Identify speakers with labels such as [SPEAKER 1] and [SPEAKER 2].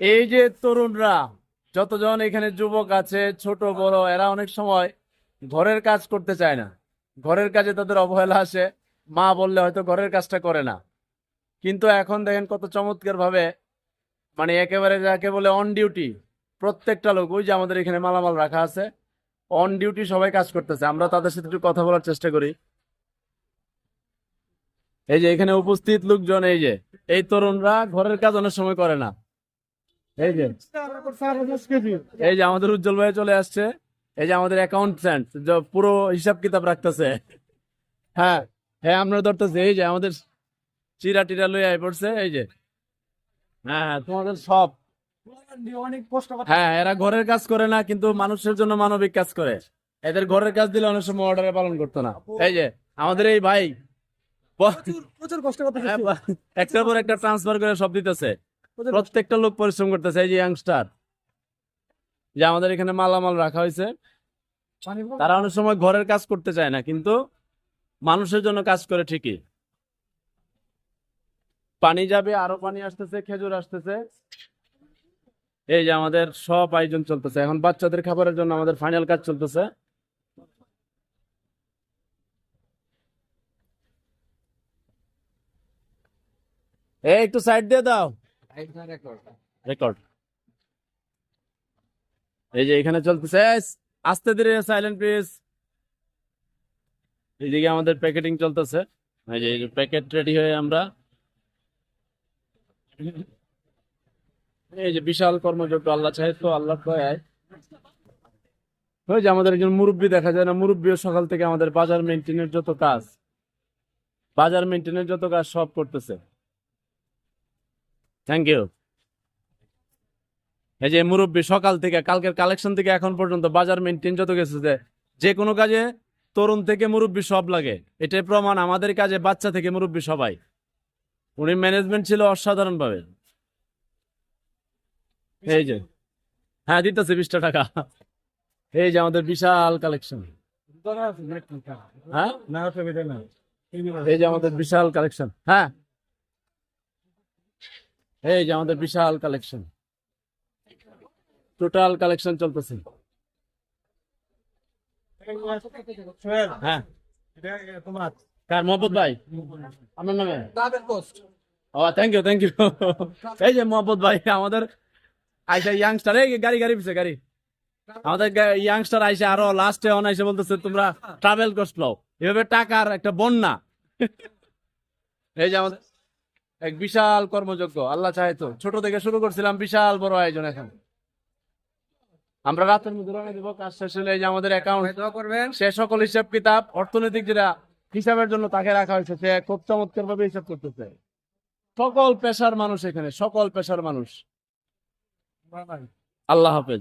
[SPEAKER 1] এই যে তরুণরা, যতজন এখানে যুবক আছে, ছোট, বড়, এরা অনেক সময় ঘরের কাজ করতে চায় না। ঘরের কাজে তাদের অবহেলা আসে। মা বললে হয়তো ঘরের কাজটা করে না। কিন্তু এখন দেখেন কত চমৎকার ভাবে মানে একেবারে যাকে বলে অন ডিউটি প্রত্যেকটা লোক, ওই যে আমাদের এখানে মালামাল রাখা আছে অন ডিউটি সবাই কাজ করতেছে। আমরা তাদের সাথে একটু কথা বলার চেষ্টা করি। এই যে এখানে উপস্থিত লোকজন, এই যে, এই তরুণরা ঘরের কাজ অনেক সময় করে না। এই যে এই যে আমাদের উজ্জ্বল ভাই চলে আসছে। এই যে আমাদের অ্যাকাউন্ট্যান্ট পুরো হিসাব কিতাব রাখতেছে। হ্যাঁ হ্যাঁ আমরা ধরতেছি, এই যে আমাদের চিরা টিরা লই আই পড়ছে, এই যে। হ্যাঁ হ্যাঁ তোমাদের সব।
[SPEAKER 2] কষ্ট
[SPEAKER 1] হ্যাঁ এরা ঘরের কাজ করে না, কিন্তু মানুষের জন্য মানবিক কাজ করে। এদের ঘরের কাজ দিলে অনেক সময় অর্ডারে পালন করতো না। এই যে, আমাদের এই ভাই
[SPEAKER 2] প্রচুর কষ্ট করতে
[SPEAKER 1] হ্যাঁ, একটার পর একটা ট্রান্সফার করে সব দিতেছে। প্রত্যেকটা লোক পরিশ্রম করতেছে এই যে ইয়াংস্টার যে আমাদের এখানে মালামাল রাখা হয়েছে। তারা অনেক সময় ঘরের কাজ করতে চায় না কিন্তু মানুষের জন্য কাজ করে ঠিকই। পানি যাবে আরও পানি আসতেছে খেজুর আসতেছে। এই যে আমাদের সব আয়োজন চলতেছে। এখন বাচ্চাদের খাবারের জন্য আমাদের ফাইনাল কাজ চলতেছে। এই একটু সাইড দিয়ে দাও। রেকর্ড এই যে এখানে চলতেছে আস্তে ধীরে সাইলেন্ট প্লিজ এইদিকে আমাদের প্যাকেটিং চলতেছে। এই যে প্যাকেট রেডি হয়ে আমরা এই যে বিশাল কর্মযজ্ঞ আল্লাহ চাহে তো আল্লাহ দয়ায়। ওই যে আমাদের একজন মুরব্বী দেখা যায় না মুরব্বীও সকাল থেকে আমাদের বাজার মেনটেনের যত কাজ বাজার মেনটেনের যত কাজ সব করতেছে। থ্যাংক ইউ এই যে মুরব্বী সকাল থেকে কালকের কালেকশন থেকে এখন পর্যন্ত বাজার মেনটেন যত গেছে যে যে কোনো কাজে তরুণ থেকে মুরব্বী সব লাগে। এটাই প্রমাণ আমাদের কাজে বাচ্চা থেকে মুরব্বী সবাই। উনি ম্যানেজমেন্ট ছিল অসাধারণ ভাবে এই যে হ্যাঁ দিতেছে বিশটা টাকা। এই যে আমাদের বিশাল কালেকশন হ্যাঁ? এই যে আমাদের বিশাল কালেকশন হ্যাঁ? এই যে আমাদের বিশাল কালেকশন টোটাল কালেকশন চলতেছে। হ্যাঁ। ও ইউ থ্যাংক ইউ এই যে ভাই, আমাদের আইসা ইয়াংস্টার এই গাড়ি গাড়ি পিছে, গাড়ি। আমাদের আরও লাস্টে বলতেছে, তোমরা ট্রাভেল কস্ট লও। এভাবে টাকার একটা বন্যা। এই যে আমাদের এক বিশাল কর্মযজ্ঞ আল্লাহ চাহে তো। ছোট থেকে শুরু করছিলাম বিশাল বড় আয়োজন এখন। আমরা রাতের মধ্যে রওনা দিব কাজ শেষ হলে যে আমাদের অ্যাকাউন্ট
[SPEAKER 2] করবেন।
[SPEAKER 1] সে সকল হিসাব কিতাব অর্থনৈতিক যেটা হিসাবের জন্য তাকে রাখা হয়েছে সে খুব চমৎকার ভাবে হিসাব করতেছে। সকল পেশার মানুষ এখানে সকল পেশার মানুষ। আল্লাহ হাফেজ।